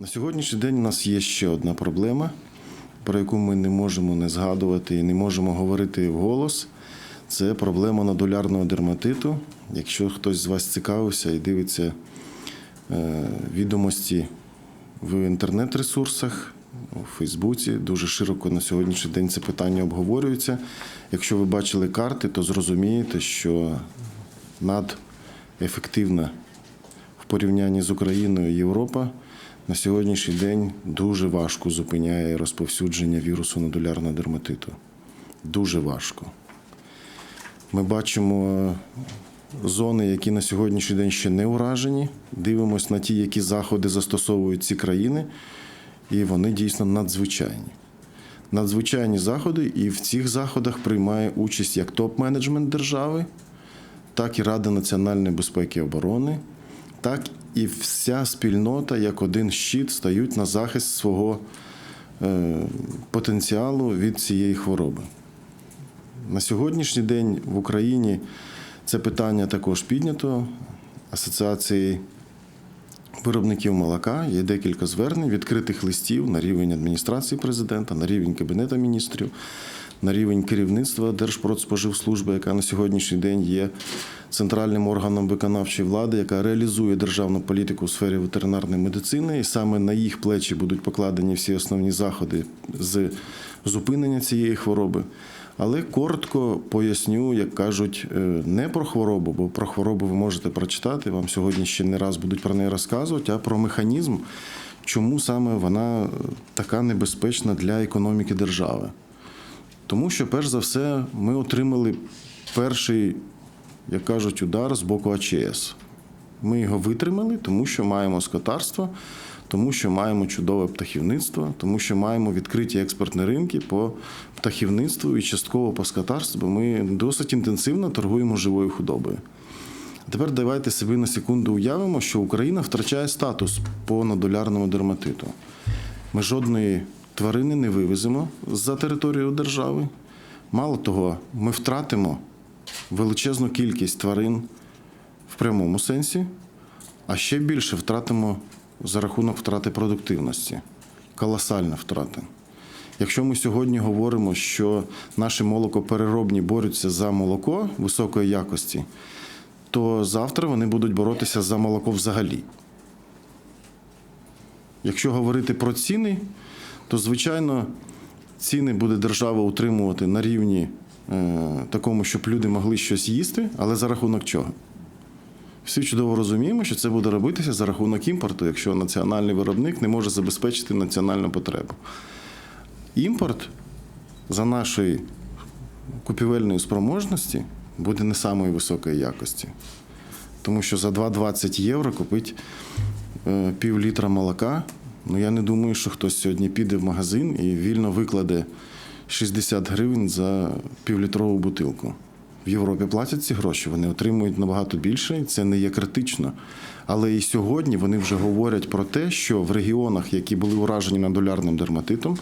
На сьогоднішній день у нас є ще одна проблема, про яку ми не можемо не згадувати і не можемо говорити вголос. Це проблема нодулярного дерматиту. Якщо хтось з вас цікавився і дивиться е, відомості в інтернет-ресурсах, у Фейсбуці, дуже широко на сьогоднішній день це питання обговорюється. Якщо ви бачили карти, то зрозумієте, що надефективна в порівнянні з Україною Європа на сьогоднішній день дуже важко зупиняє розповсюдження вірусу нодулярного дерматиту. Дуже важко. Ми бачимо зони, які на сьогоднішній день ще не уражені. Дивимось на ті, які заходи застосовують ці країни, і вони дійсно надзвичайні. Надзвичайні заходи, і в цих заходах приймає участь як топ-менеджмент держави, так і Рада національної безпеки і оборони, так і вся спільнота, як один щит, стають на захист свого е, потенціалу від цієї хвороби. На сьогоднішній день в Україні це питання також піднято Асоціації виробників молока. Є декілька звернень, відкритих листів на рівень адміністрації президента, на рівень Кабінету міністрів, на рівень керівництва Держпродспоживслужби, яка на сьогоднішній день є центральним органом виконавчої влади, яка реалізує державну політику у сфері ветеринарної медицини, і саме на їх плечі будуть покладені всі основні заходи з зупинення цієї хвороби. Але коротко поясню, як кажуть, е, не про хворобу, бо про хворобу ви можете прочитати. Вам сьогодні ще не раз будуть про неї розказувати, а про механізм, чому саме вона е, така небезпечна для економіки держави. Тому що, перш за все, ми отримали перший, як кажуть, удар з боку АЧС. Ми його витримали, тому що маємо скотарство, тому що маємо чудове птахівництво, тому що маємо відкриті експортні ринки по птахівництву і частково по скотарству, ми досить інтенсивно торгуємо живою худобою. Тепер давайте собі на секунду уявимо, що Україна втрачає статус по нодулярному дерматиту. Ми жодної тварини не вивеземо за територію держави. Мало того, ми втратимо величезну кількість тварин в прямому сенсі, а ще більше втратимо за рахунок втрати продуктивності. Колосальна втрата. Якщо ми сьогодні говоримо, що наші молокопереробні борються за молоко високої якості, то завтра вони будуть боротися за молоко взагалі. Якщо говорити про ціни, то звичайно ціни буде держава утримувати на рівні е, такому, щоб люди могли щось їсти, але за рахунок чого? Всі чудово розуміємо, що це буде робитися за рахунок імпорту, якщо національний виробник не може забезпечити національну потребу. Імпорт за нашої купівельної спроможності буде не самої високої якості. Тому що за 2,20 євро купити е, пів літра молока. Ну я не думаю, що хтось сьогодні піде в магазин і вільно викладе 60 гривень за півлітрову бутилку. В Європі платять ці гроші, вони отримують набагато більше, і це не є критично. Але і сьогодні вони вже говорять про те, що в регіонах, які були уражені надолярним дерматитом,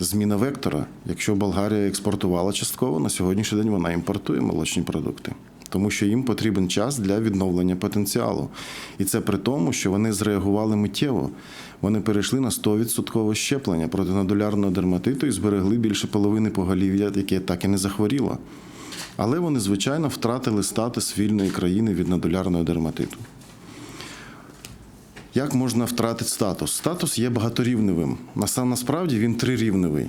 зміна вектора. Якщо Болгарія експортувала частково, на сьогоднішній день вона імпортує молочні продукти. Тому що їм потрібен час для відновлення потенціалу. І це при тому, що вони зреагували миттєво. Вони перейшли на 100% щеплення проти надолярного дерматиту і зберегли більше половини поголів'я, яке так і не захворіло. Але вони, звичайно, втратили статус вільної країни від надолярного дерматиту. Як можна втратити статус? Статус є багаторівневим. Насправді він трирівневий.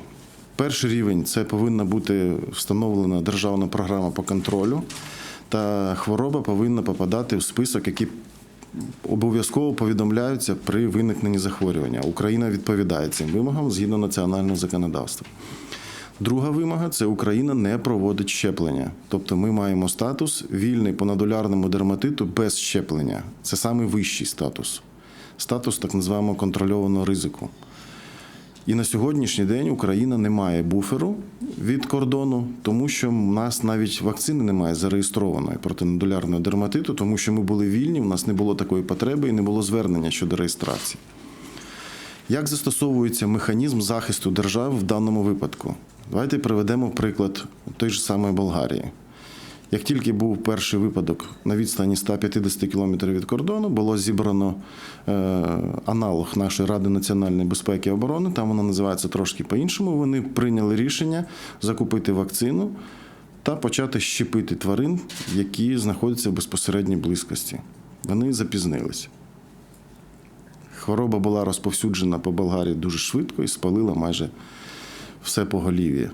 Перший рівень це повинна бути встановлена державна програма по контролю, та хвороба повинна попадати в список, який обов'язково повідомляються при виникненні захворювання. Україна відповідає цим вимогам згідно національного законодавства. Друга вимога це Україна не проводить щеплення. Тобто ми маємо статус вільний по надолярному дерматиту без щеплення. Це самий вищий статус. Статус так називаємо контрольованого ризику. І на сьогоднішній день Україна не має буферу від кордону, тому що в нас навіть вакцини немає зареєстрованої проти надолярного дерматиту, тому що ми були вільні, в нас не було такої потреби і не було звернення щодо реєстрації. Як застосовується механізм захисту держав в даному випадку? Давайте приведемо приклад той ж самої Болгарії. Як тільки був перший випадок на відстані 150 кілометрів від кордону, було зібрано е, аналог нашої Ради національної безпеки і оборони. Там воно називається трошки по-іншому. Вони прийняли рішення закупити вакцину та почати щепити тварин, які знаходяться в безпосередній близькості. Вони запізнилися. Хвороба була розповсюджена по Болгарії дуже швидко і спалила майже все поголів'я.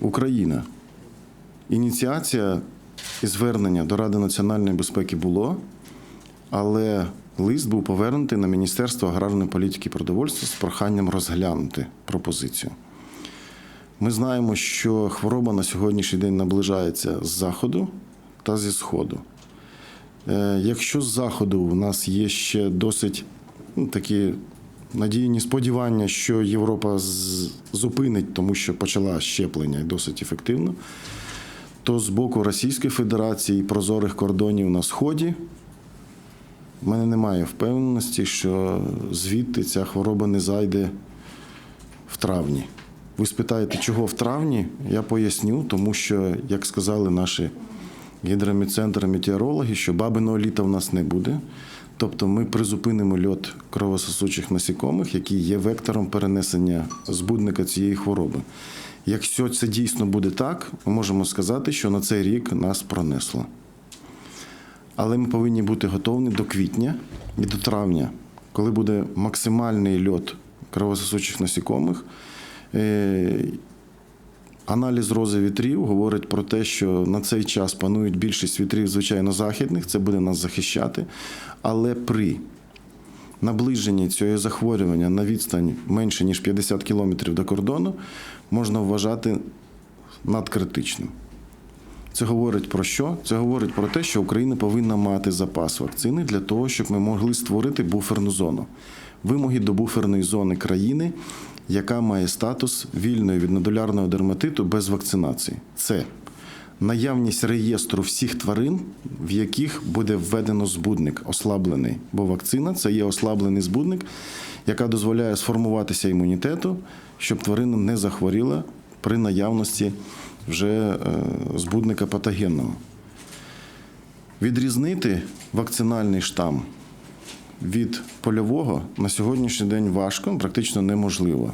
Україна. Ініціація і звернення до Ради національної безпеки було, але лист був повернутий на Міністерство аграрної політики і продовольства з проханням розглянути пропозицію. Ми знаємо, що хвороба на сьогоднішній день наближається з заходу та зі сходу. Е, Якщо з заходу у нас є ще досить ну, такі надійні сподівання, що Європа зупинить, тому що почала щеплення і досить ефективно, то з боку Російської Федерації прозорих кордонів на сході в мене немає впевненості, що звідти ця хвороба не зайде в травні. Ви спитаєте, чого в травні? Я поясню, тому що, як сказали наші гідромедцентр, метеорологи, що бабиного літа в нас не буде. Тобто ми призупинимо льот кровососучих насікомих, який є вектором перенесення збудника цієї хвороби. Якщо це дійсно буде так, ми можемо сказати, що на цей рік нас пронесло. Але ми повинні бути готові до квітня і до травня, коли буде максимальний льот кровососучих насікомих. Аналіз рози вітрів говорить про те, що на цей час панують більшість вітрів, звичайно, західних, це буде нас захищати. Але при наближенні цього захворювання на відстань менше ніж 50 кілометрів до кордону можна вважати надкритичним. Це говорить про що? Це говорить про те, що Україна повинна мати запас вакцини для того, щоб ми могли створити буферну зону. Вимоги до буферної зони країни, яка має статус вільної від нодулярного дерматиту без вакцинації. Це наявність реєстру всіх тварин, в яких буде введено збудник, ослаблений. Бо вакцина це є ослаблений збудник, яка дозволяє сформуватися імунітету, щоб тварина не захворіла при наявності вже е, збудника патогенного. Відрізнити вакцинальний штам від польового на сьогоднішній день важко, практично неможливо.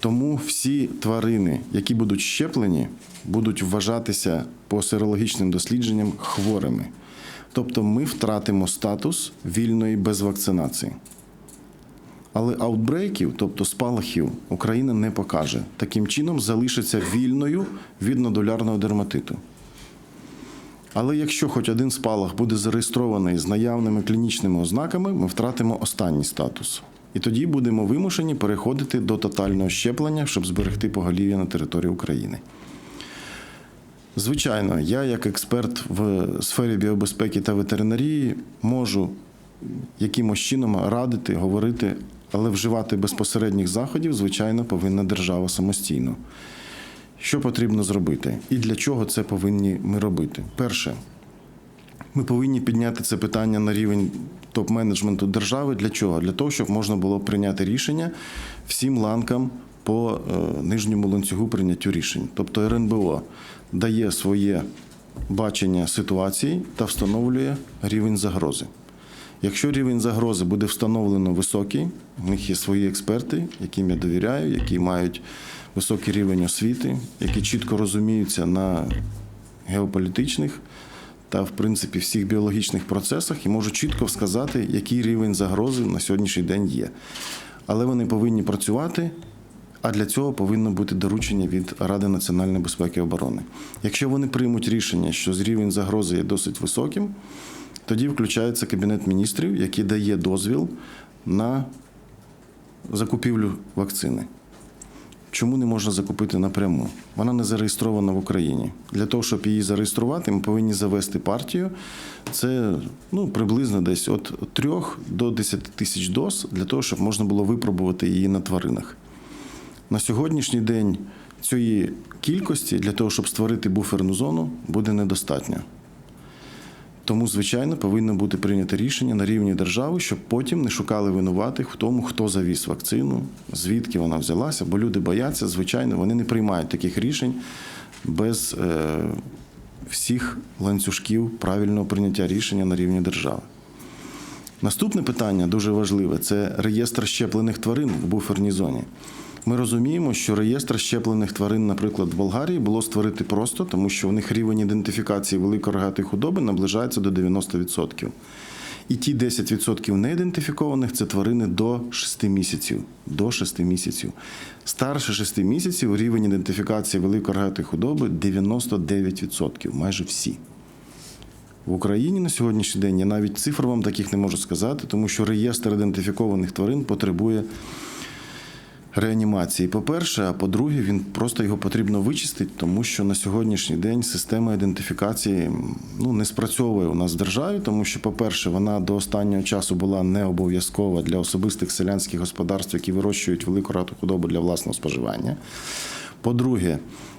Тому всі тварини, які будуть щеплені, будуть вважатися по серологічним дослідженням хворими. Тобто ми втратимо статус вільної без вакцинації. Але аутбрейків, тобто спалахів, Україна не покаже. Таким чином залишиться вільною від нодулярного дерматиту. Але якщо хоч один спалах буде зареєстрований з наявними клінічними ознаками, ми втратимо останній статус. І тоді будемо вимушені переходити до тотального щеплення, щоб зберегти поголів'я на території України. Звичайно, я, як експерт в сфері біобезпеки та ветеринарії, можу якимось чином радити, говорити, але вживати безпосередніх заходів, звичайно, повинна держава самостійно. Що потрібно зробити? І для чого це повинні ми робити? Перше, ми повинні підняти це питання на рівень топ-менеджменту держави. Для чого? Для того, щоб можна було прийняти рішення всім ланкам по е, нижньому ланцюгу прийняттю рішень. Тобто РНБО дає своє бачення ситуації та встановлює рівень загрози. Якщо рівень загрози буде встановлено високий, в них є свої експерти, яким я довіряю, які мають високий рівень освіти, які чітко розуміються на геополітичних та, в принципі, всіх біологічних процесах і можуть чітко сказати, який рівень загрози на сьогоднішній день є. Але вони повинні працювати. А для цього повинно бути доручення від Ради національної безпеки і оборони. Якщо вони приймуть рішення, що рівень загрози є досить високим, тоді включається Кабінет міністрів, який дає дозвіл на закупівлю вакцини. Чому не можна закупити напряму? Вона не зареєстрована в Україні. Для того, щоб її зареєструвати, ми повинні завести партію. Це ну, приблизно десь від 3 до 10 тисяч доз для того, щоб можна було випробувати її на тваринах. На сьогоднішній день цієї кількості для того, щоб створити буферну зону, буде недостатньо. Тому, звичайно, повинно бути прийнято рішення на рівні держави, щоб потім не шукали винуватих в тому, хто завіз вакцину, звідки вона взялася, бо люди бояться, звичайно, вони не приймають таких рішень без е, всіх ланцюжків правильного прийняття рішення на рівні держави. Наступне питання дуже важливе це реєстр щеплених тварин в буферній зоні. Ми розуміємо, що реєстр щеплених тварин, наприклад, в Болгарії було створити просто, тому що у них рівень ідентифікації великорогатої худоби наближається до 90%. І ті 10% неідентифікованих це тварини до 6 місяців. До 6 місяців. Старше 6 місяців рівень ідентифікації великорогатої худоби 99%, майже всі. В Україні на сьогоднішній день я навіть цифр вам таких не можу сказати, тому що реєстр ідентифікованих тварин потребує реанімації. По-перше, а по-друге, він просто його потрібно вичистити, тому що на сьогоднішній день система ідентифікації ну, не спрацьовує у нас в державі, тому що, по-перше, вона до останнього часу була не обов'язкова для особистих селянських господарств, які вирощують велику рату худобу для власного споживання. По-друге,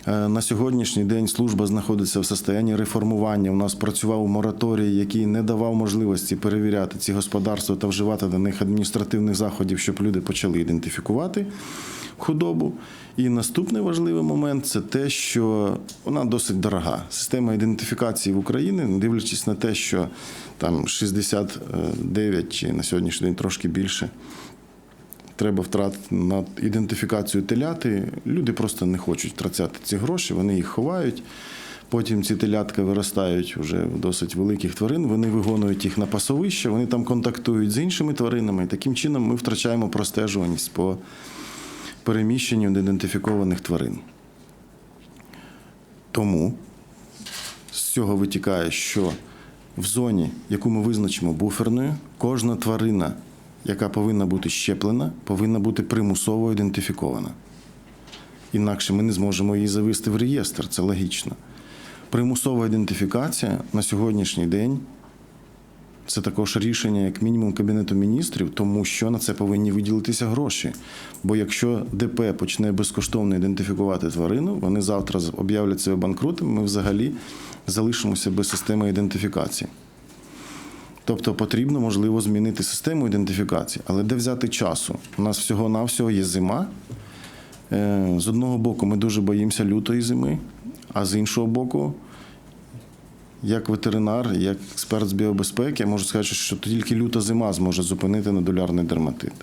на сьогоднішній день служба знаходиться в стані реформування. У нас працював мораторій, який не давав можливості перевіряти ці господарства та вживати до них адміністративних заходів, щоб люди почали ідентифікувати худобу. І наступний важливий момент це те, що вона досить дорога. Система ідентифікації в Україні, дивлячись на те, що там 69 чи на сьогоднішній день трошки більше треба втратити на ідентифікацію теляти. Люди просто не хочуть втрачати ці гроші, вони їх ховають. Потім ці телятка виростають вже в досить великих тварин. Вони вигонують їх на пасовище, вони там контактують з іншими тваринами. І таким чином ми втрачаємо простежуваність по переміщенню неідентифікованих тварин. Тому з цього витікає, що в зоні, яку ми визначимо буферною, кожна тварина, яка повинна бути щеплена, повинна бути примусово ідентифікована. Інакше ми не зможемо її завести в реєстр, це логічно. Примусова ідентифікація на сьогоднішній день це також рішення, як мінімум, Кабінету міністрів, тому що на це повинні виділитися гроші. Бо якщо ДП почне безкоштовно ідентифікувати тварину, вони завтра об'являть себе банкрутами, ми взагалі залишимося без системи ідентифікації. Тобто потрібно, можливо, змінити систему ідентифікації, але де взяти часу? У нас всього-навсього є зима. Е, З одного боку, ми дуже боїмося лютої зими, а з іншого боку, як ветеринар, як експерт з біобезпеки, я можу сказати, що тільки люта зима зможе зупинити надулярний дерматит.